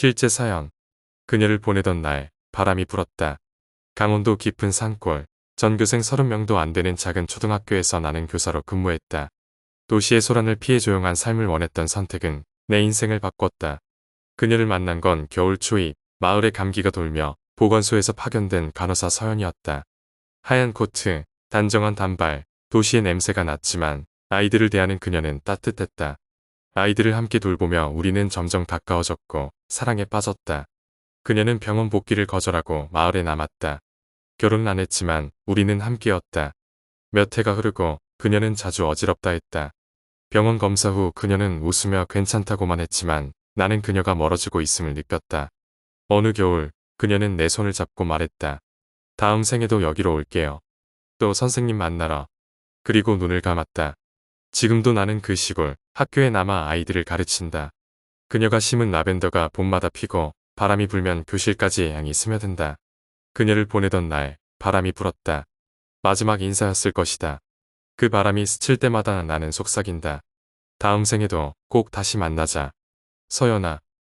실제 사연. 그녀를 보내던 날 바람이 불었다. 강원도 깊은 산골 전교생 30명도 안 되는 작은 초등학교에서 나는 교사로 근무했다. 도시의 소란을 피해 조용한 삶을 원했던 선택은 내 인생을 바꿨다. 그녀를 만난 건 겨울 초입 마을에 감기가 돌며 보건소에서 파견된 간호사 서연이었다. 하얀 코트, 단정한 단발, 도시의 냄새가 났지만 아이들을 대하는 그녀는 따뜻했다. 아이들을 함께 돌보며 우리는 점점 가까워졌고 사랑에 빠졌다. 그녀는 병원 복귀를 거절하고 마을에 남았다. 결혼은 안 했지만 우리는 함께였다. 몇 해가 흐르고 그녀는 자주 어지럽다 했다. 병원 검사 후 그녀는 웃으며 괜찮다고만 했지만 나는 그녀가 멀어지고 있음을 느꼈다. 어느 겨울 그녀는 내 손을 잡고 말했다. 다음 생에도 여기로 올게요. 또 선생님 만나러. 그리고 눈을 감았다. 지금도 나는 그 시골 학교에 남아 아이들을 가르친다. 그녀가 심은 라벤더가 봄마다 피고 바람이 불면 교실까지 향이 스며든다. 그녀를 보내던 날 바람이 불었다. 마지막 인사였을 것이다. 그 바람이 스칠 때마다 나는 속삭인다. 다음 생에도 꼭 다시 만나자. 서연아,